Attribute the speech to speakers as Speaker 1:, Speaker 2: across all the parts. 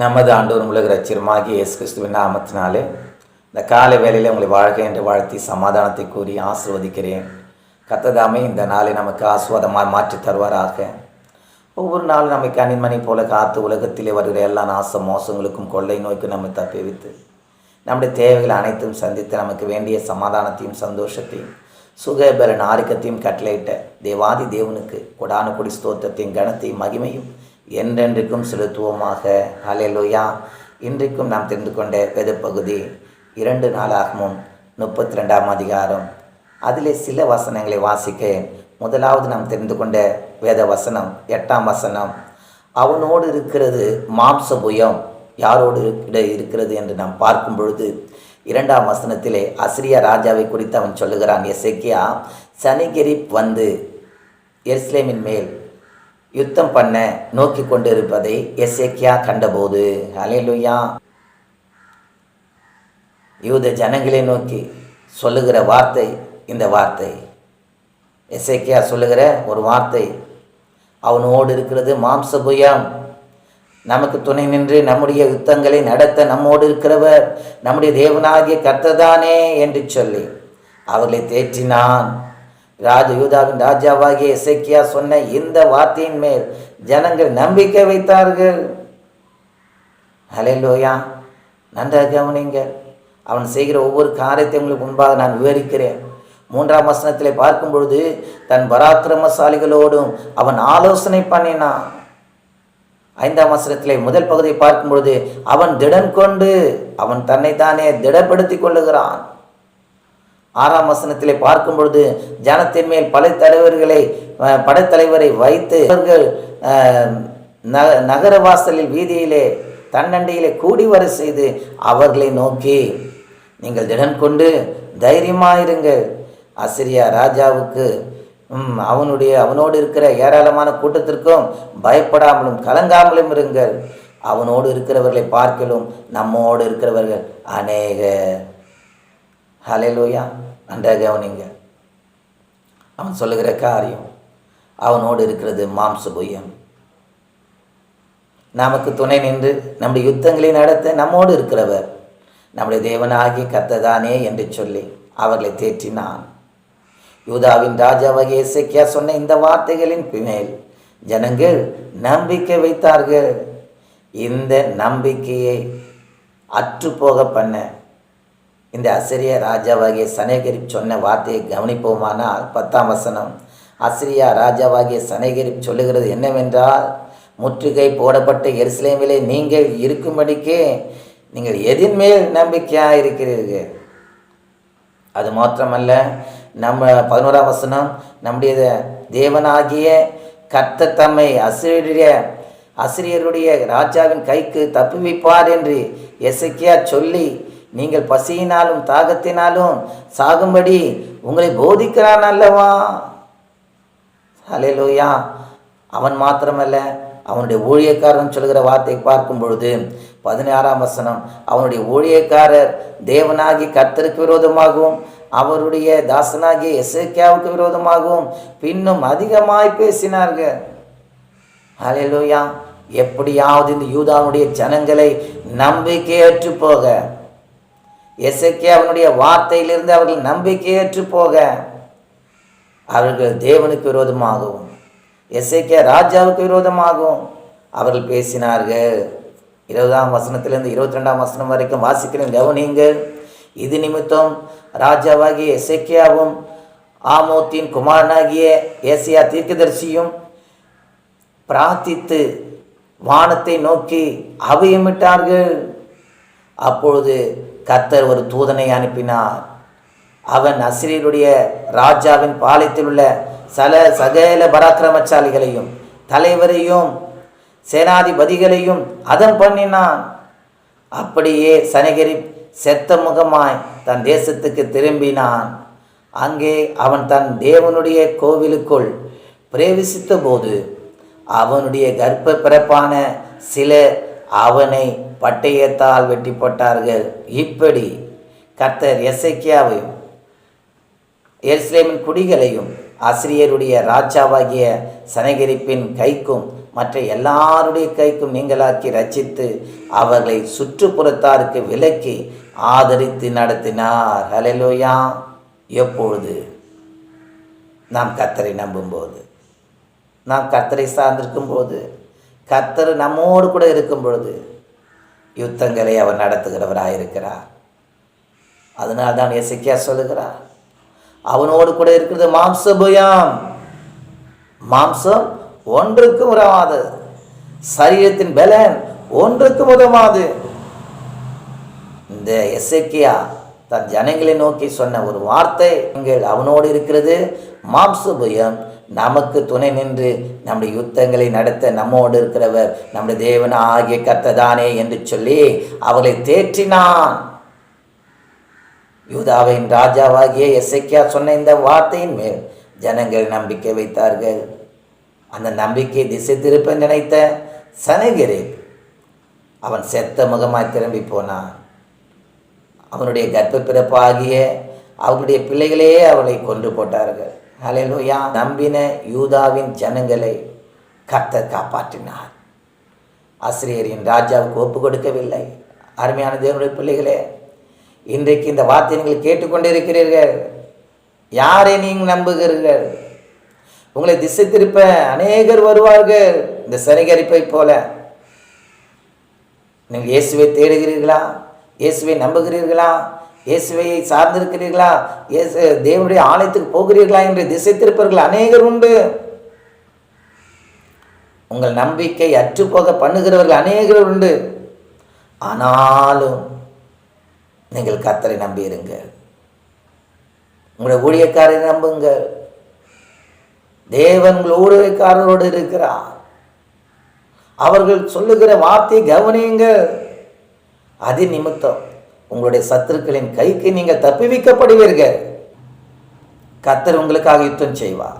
Speaker 1: நமது ஆண்டோர் உலக ரச்சிரமாகிய இயேசு கிறிஸ்துவின் நாமத்தினாலே இந்த காலை வேலையில் உங்களை வாழ்க என்று வாழ்த்தி சமாதானத்தை கூறி ஆசிர்வதிக்கிறேன். கத்ததாமே இந்த நாளை நமக்கு ஆசுவாதமாக மாற்றி தருவாராக. ஒவ்வொரு நாளும் நம்மை கனிமணி போல காத்து உலகத்திலே வருகிற எல்லா நாச மோசங்களுக்கும் கொள்ளை நோய்க்கு நம்மை தப்பிவித்து நம்முடைய தேவைகள் அனைத்தும் சந்தித்து நமக்கு வேண்டிய சமாதானத்தையும் சந்தோஷத்தையும் சுகபலன் ஆரோக்கியத்தையும் கட்டளையிட்ட தேவாதி தேவனுக்கு கொடான கொடி ஸ்தோத்தத்தையும் கனத்தையும் மகிமையும் என்றென்றைக்கும் செலுத்துவோமாக. ஹalleluya. இன்றைக்கும் நாம் தெரிந்து கொண்ட வேத பகுதி இரண்டு நாளாகமும் முப்பத்தி ரெண்டாம் அதிகாரம். அதிலே சில வசனங்களை வாசிக்க முதலாவது நாம் தெரிந்து கொண்ட வேத வசனம் எட்டாம் வசனம். அவனோடு இருக்கிறது மாம்ச புயம். யாரோடு இருக்கிறது என்று நாம் பார்க்கும் பொழுது இரண்டாம் வசனத்திலே அசிரியா ராஜாவை குறித்து அவன் சொல்லுகிறான். எசேக்கியா சனிகிரிப் வந்து எருசலேமின் மேல் யுத்தம் பண்ண நோக்கி கொண்டிருப்பதை எசேக்கியா கண்டபோது அலையலுயா யூத ஜனங்களை நோக்கி சொல்லுகிற வார்த்தை இந்த வார்த்தை. எசேக்கியா சொல்லுகிற ஒரு வார்த்தை அவனோடு இருக்கிறது மாம்சபுயம். நமக்கு துணை நின்று நம்முடைய யுத்தங்களை நடத்த நம்மோடு இருக்கிறவர் நம்முடைய தேவனாகிய கர்த்ததானே என்று சொல்லி அவர்களை தேற்றினான். ராஜ யூதாவின் ராஜாவாகிய இசைக்கியா சொன்ன இந்த வார்த்தையின் மேல் ஜனங்கள் நம்பிக்கை வைத்தார்கள். அலையிலோயா நன்றாக கவனிங்க அவன் செய்கிற ஒவ்வொரு காரியத்தை உங்களுக்கு முன்பாக நான் விவரிக்கிறேன். மூன்றாம் வசனத்தில் பார்க்கும் பொழுது தன் பராக்கிரமசாலிகளோடும் அவன் ஆலோசனை பண்ணினான். ஐந்தாம் வசனத்திலே முதல் பகுதியை பார்க்கும் பொழுது அவன் திடன் கொண்டு அவன் தன்னைத்தானே திடப்படுத்திக் கொள்ளுகிறான். ஆறாம் வசனத்திலே பார்க்கும் பொழுது ஜனத்தின் மேல் பல தலைவர்களை படைத்தலைவரை வைத்து அவர்கள் ந- நகர வாசலில் வீதியிலே தன்னண்டையிலே கூடி வர செய்து அவர்களை நோக்கி நீங்கள் திடன் கொண்டு தைரியமாயிருங்கள். ஆசிரியா ராஜாவுக்கு அவனுடைய அவனோடு இருக்கிற ஏராளமான கூட்டத்திற்கும் பயப்படாமலும் கலங்காமலும் இருங்கள். அவனோடு இருக்கிறவர்களை பார்க்கலும் நம்மோடு இருக்கிறவர்கள் அநேக ஹலையிலோயா நன்றாக கவனிங்க. அவன் சொல்லுகிற காரியம் அவனோடு இருக்கிறது மாம்சபுயம் நமக்கு துணை நின்று நம்முடைய யுத்தங்களை நடத்த நம்மோடு இருக்கிறவர். நம்முடைய தேவனாகி கத்ததானே என்று சொல்லி அவர்களை தேற்றினான். யூதாவின் ராஜாவாகிய இசைக்கியா சொன்ன இந்த வார்த்தைகளின் மேல் ஜனங்கள் நம்பிக்கை வைத்தார்கள். இந்த நம்பிக்கையை அற்றுப்போக பண்ண இந்த அசிரியா ராஜாவாகிய சனேகரிப் சொன்ன வார்த்தையை கவனிப்போமானால் பத்தாம் வசனம் அசிரியா ராஜாவாகிய சனேகரிப் சொல்லுகிறது என்னவென்றால் முற்றுகை போடப்பட்ட எருசலேமிலே நீங்கள் இருக்கும்படிக்கே நீங்கள் எதின் மேல் நம்பிக்கையாக இருக்கிறீர்கள்? அது மாத்திரமல்ல நம்ம பதினோராம் வசனம் நம்முடைய தேவனாகிய கர்த்த தம்மை அசிரியருடைய அசிரியருடைய ராஜாவின் கைக்கு தப்புவிப்பார் என்று எசக்கியா சொல்லி நீங்கள் பசியினாலும் தாகத்தினாலும் சாகும்படி உங்களை போதிக்கிறான் அல்லவா? ஹalleluya அவன் மாத்திரமல்ல அவனுடைய ஊழியக்காரன் சொல்கிற வார்த்தை பார்க்கும் பொழுது பதினாறாம் வசனம் அவனுடைய ஊழியக்காரர் தேவனாகி கர்த்தருக்கு விரோதமாகவும் அவருடைய தாசனாகிய எசேக்கியாவுக்கு விரோதமாகவும் பின்னும் அதிகமாய் பேசினார்கள். ஹalleluya எப்படியாவது இந்த யூதாவுடைய ஜனங்களை நம்பிக்கையற்று போக எசேக்கியாவினுடைய வார்த்தையிலிருந்து அவர்கள் நம்பிக்கையற்று போக அவர்கள் தேவனுக்கு விரோதமாகவும் எசேக்கியா ராஜாவுக்கு விரோதமாகவும் அவர்கள் பேசினார்கள். இருபதாம் வசனத்திலிருந்து இருபத்தி ரெண்டாம் வசனம் வரைக்கும் வாசிக்கிறேன் கவனியுங்கள். இது நிமித்தம் ராஜாவாகிய எசேக்கியாவும் ஆமோத்தின் குமாரனாகிய ஏசியா தீர்க்கதரிசியும் பிரார்த்தித்து வானத்தை நோக்கி அவையமிட்டார்கள் அப்பொழுது கத்தர் ஒரு தூதனை அனுப்பினார். அவன் அசிரியருடைய ராஜாவின் பாளையத்தில் உள்ள சல சகல பராக்கிரமச்சாலிகளையும் தலைவரையும் சேனாதிபதிகளையும் அதம் பண்ணினான். அப்படியே சனகிரி செத்த முகமாய் தன் தேசத்துக்கு திரும்பினான். அங்கே அவன் தன் தேவனுடைய கோவிலுக்குள் பிரவேசித்த போது அவனுடைய கர்ப்ப பிறப்பான சில அவனை பட்டயத்தால் வெட்டி போட்டார்கள். இப்படி கர்த்தர் எசைக்கியாவையும் எருசலேமின் குடிகளையும் ஆசிரியருடைய ராஜாவாகிய சனகிரிப்பின் கைக்கும் மற்ற எல்லாருடைய கைக்கும் நீங்களாக்கி ரச்சித்து அவர்களை சுற்றுப்புறத்தாருக்கு விலக்கி ஆதரித்து நடத்தினார். ஹலலோயா எப்பொழுது? நாம் கத்தரை நம்பும்போது நாம் கத்தரை சார்ந்திருக்கும் போது கத்தர் நம்மோடு கூட இருக்கும் பொழுது யுத்தங்களை அவர் நடத்துகிறவராக இருக்கிறார் அதனால் தான் எசைக்கியா சொல்லுகிறார் அவனோடு கூட இருக்கிறது மாம்சபுயம். மாம்சம் ஒன்றுக்கும் உதவாது. சரீரத்தின் பலன் ஒன்றுக்கும் உதவாது. இந்த எசேக்கியா தன் ஜனங்களை நோக்கி சொன்ன ஒரு வார்த்தை நீங்கள் அவனோடு இருக்கிறது மாம்சபுயம். நமக்கு துணை நின்று நம்முடைய யுத்தங்களை நடத்த நம்மோடு இருக்கிறவர் நம்முடைய தேவன் ஆகிய கர்த்ததானே என்று சொல்லி அவளை தேற்றினான். யூதாவின் ராஜாவாகிய எசேக்கியா சொன்ன இந்த வார்த்தையின் மேல் ஜனங்கள் நம்பிக்கை வைத்தார்கள். அந்த நம்பிக்கை திசை திருப்ப நினைத்த சனகிரி அவன் செத்த முகமாய் திரும்பி போனான். அவனுடைய கர்ப்ப பிறப்பாகிய அவனுடைய பிள்ளைகளே அவளை கொன்று போட்டார்கள். அலையலூயா நம்பின யூதாவின் ஜனங்களை கர்த்தர் காப்பாற்றினார். ஆசிரியரின் ராஜாவுக்கு ஒப்பு கொடுக்கவில்லை அருமையான தேவனுடைய பிள்ளைகளே இன்றைக்கு இந்த வார்த்தை நீங்கள் கேட்டுக்கொண்டிருக்கிறீர்கள். யாரை நீங்கள் நம்புகிறீர்கள்? உங்களை திசை திருப்ப அநேகர் வருவார்கள். இந்த சனிகரிப்பை போல. நீங்கள் இயேசுவை தேடுகிறீர்களா? இயேசுவை நம்புகிறீர்களா? இயேசுவை சார்ந்திருக்கிறீர்களா? இயேசு தேவனுடைய ஆலயத்துக்கு போகிறீர்களா என்று திசை திருப்பவர்கள் அநேகர் உண்டு. உங்கள் நம்பிக்கை அற்றுப்போக பண்ணுகிறவர்கள் அநேகர் உண்டு. ஆனாலும் நீங்கள் கத்தரை நம்பியிருங்கள். உங்களுடைய ஊழியக்காரரை நம்புங்கள். தேவன் உங்கள் ஊழியக்காரரோடு இருக்கிறார். அவர்கள் சொல்லுகிற வார்த்தையை கவனியுங்கள். அது நிமித்தம். உங்களுடைய சத்துருக்களின் கைக்கு நீங்கள் தப்புவிக்கப்படுவீர்கள் கத்தர் உங்களுக்காக யுத்தம் செய்வார்.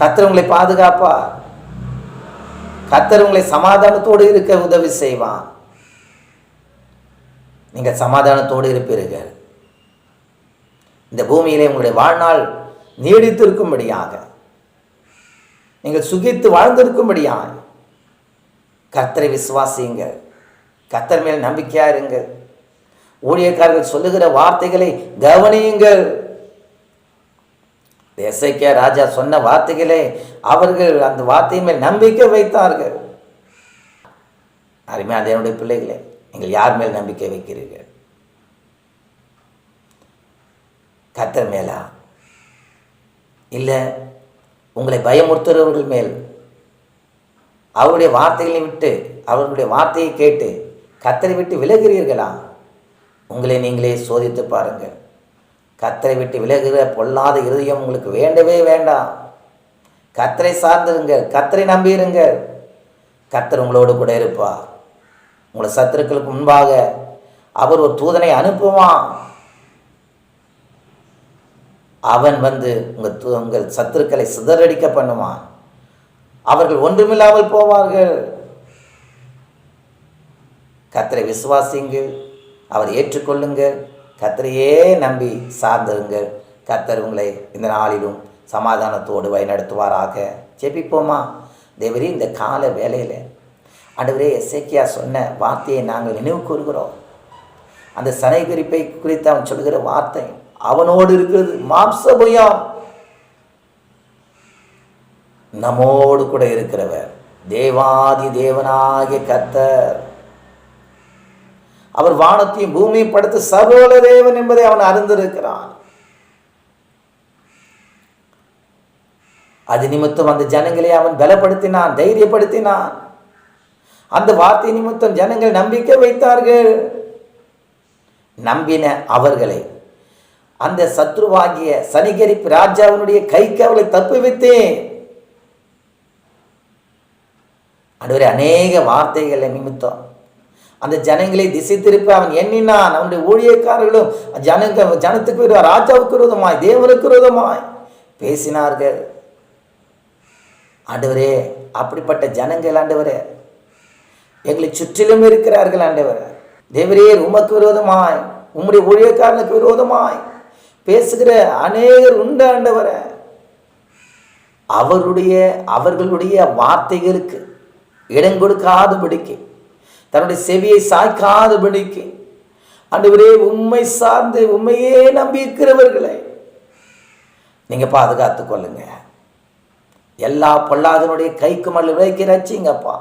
Speaker 1: கத்தர் உங்களை பாதுகாப்பார். கத்தர் உங்களை சமாதானத்தோடு இருக்க உதவி செய்வான் நீங்கள் சமாதானத்தோடு இருப்பீர்கள். இந்த பூமியிலே உங்களுடைய வாழ்நாள் நீடித்திருக்கும்படியாக நீங்கள் சுகித்து வாழ்ந்திருக்கும்படியாக கத்தரை விசுவாசியுங்கள். கத்தர் மேல் நம்பிக்கையாக இருங்கள் ஊழியக்காரர்கள் சொல்லுகிற வார்த்தைகளை கவனியுங்கள். எஸ்ஐகே ராஜா சொன்ன வார்த்தைகளே அவர்கள் அந்த வார்த்தையின் மேல் நம்பிக்கை வைத்தார்கள். அருமையா என்னுடைய பிள்ளைகளே நீங்கள் யார் மேல் நம்பிக்கை வைக்கிறீர்கள்? கத்தர் மேலா? இல்லை உங்களை பயமுறுத்துறவர்கள் மேல்? அவருடைய வார்த்தைகளை விட்டு அவர்களுடைய வார்த்தையை கேட்டு கத்தரை விட்டு விலகிறீர்களா உங்களை நீங்களே சோதித்து பாருங்கள். கத்தரை விட்டு விலகிற பொல்லாத இருதயம் உங்களுக்கு வேண்டவே வேண்டாம். கத்தரை சார்ந்திருங்கள் கத்தரை நம்பியிருங்கள். கத்தர் உங்களோடு கூட இருப்பார். உங்களை சத்துருக்களுக்கு முன்பாக அவர் ஒரு தூதனை அனுப்புவான். அவன் வந்து உங்கள் தூ உங்கள் சத்துருக்களை சிதறடிக்க பண்ணுவான். அவர்கள் ஒன்றுமில்லாமல் போவார்கள். கத்தரை விசுவாசியுங்கள். அவர் ஏற்றுக்கொள்ளுங்கள். கத்தரையே நம்பி சார்ந்திருங்கள். கத்தர் உங்களை இந்த நாளிலும் சமாதானத்தோடு வழிநடத்துவாராக. ஜெபிப்போமா? தேவரே இந்த கால வேலையில் அடுவரே எசேக்கியா சொன்ன வார்த்தையை நாங்கள் நினைவு கூறுகிறோம். அந்த சனைகரிப்பை குறித்து அவன் சொல்கிற வார்த்தை அவனோடு இருக்கிறது மாம்சபயம். நம்மோடு கூட இருக்கிறவர் தேவாதி தேவனாகிய கத்தர் அவர் வானத்தையும் பூமியும் படுத்து சர்வல தேவன் என்பதை அவன் அறிந்திருக்கிறான். அது நிமித்தம் அந்த ஜனங்களை அவன் பலப்படுத்தினான் தைரியப்படுத்தினான். அந்த வார்த்தை நிமித்தம் ஜனங்கள் நம்பிக்கை வைத்தார்கள். நம்பின அவர்களை அந்த சத்ருவாகிய சனிகரிப்பு ராஜாவினுடைய கைக்கு அவளை தப்பு வைத்தேன் ஆண்டவரே அநேக வார்த்தைகளை நிமித்தம் அந்த ஜனங்களை திசை திருப்ப அவன் எண்ணினான். அவனுடைய ஊழியக்காரர்களும் ஜனங்க ஜனத்துக்கு விரோதம் ராஜாவுக்கு விரோதமாய் தேவனுக்கு விரோதமாய் பேசினார்கள். ஆண்டவரே அப்படிப்பட்ட ஜனங்கள் ஆண்டவரே எங்களை சுற்றிலும் இருக்கிறார்கள் ஆண்டவர். தேவரே உமக்கு விரோதமாய் உம்முடைய ஊழியக்காரனுக்கு விரோதமாய் பேசுகிற அநேகர் உண்டு ஆண்டவரே. அவருடைய அவர்களுடைய வார்த்தைகளுக்கு இடம் கொடுக்காதபடிக்கு தன்னுடைய செவியை சாய்க்காதபடிக்கு. ஆண்டவரே உண்மை சார்ந்து உண்மையே நம்பி நீங்கள் நீங்க பாதுகாத்து கொள்ளுங்க. எல்லா பொல்லாதனுடைய கைக்கு மல்ல விலைக்கு ரச்சிங்கப்பா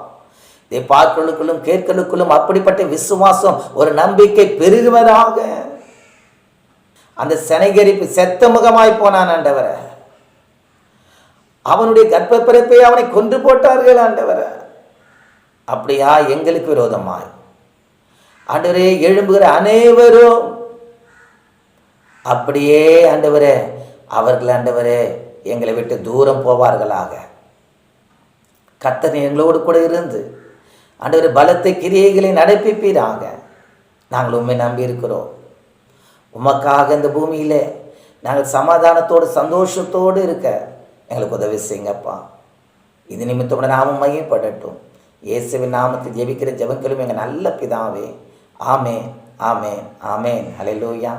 Speaker 1: இதை பார்க்கலுக்குள்ளும் கேட்கலுக்குள்ளும் அப்படிப்பட்ட விசுவாசம் ஒரு நம்பிக்கை பெருகுவதாக. அந்த செனைகரிப்பு செத்த முகமாய் போனான் ஆண்டவரை. அவனுடைய கர்ப்பப்பிறப்பை அவனை கொன்று போட்டார்கள் ஆண்டவரை. அப்படியா? எங்களுக்கு விரோதமாய். ஆண்டவரே எழும்புகிற அனைவரும். அப்படியே ஆண்டவரே அவர்கள் ஆண்டவரே எங்களை விட்டு தூரம் போவார்களாக. கத்தனை எங்களோடு கூட இருந்து ஆண்டவர் பலத்தை கிரியைகளை நடப்பிப்பீராக. நாங்கள் உண்மை நம்பி இருக்கிறோம். உமக்காக இந்த பூமியில் நாங்கள் சமாதானத்தோடு சந்தோஷத்தோடு இருக்க எங்களுக்கு உதவி செய்யுங்கப்பா. இது நிமித்தம் நாமும் மையப்படட்டும் இயேசுவின் நாமத்தில் ஜெபிக்கிற ஜெபங்களும் எங்கள் நல்ல பிதாவே. ஆமே ஆமே ஆமேன். ஹalleluya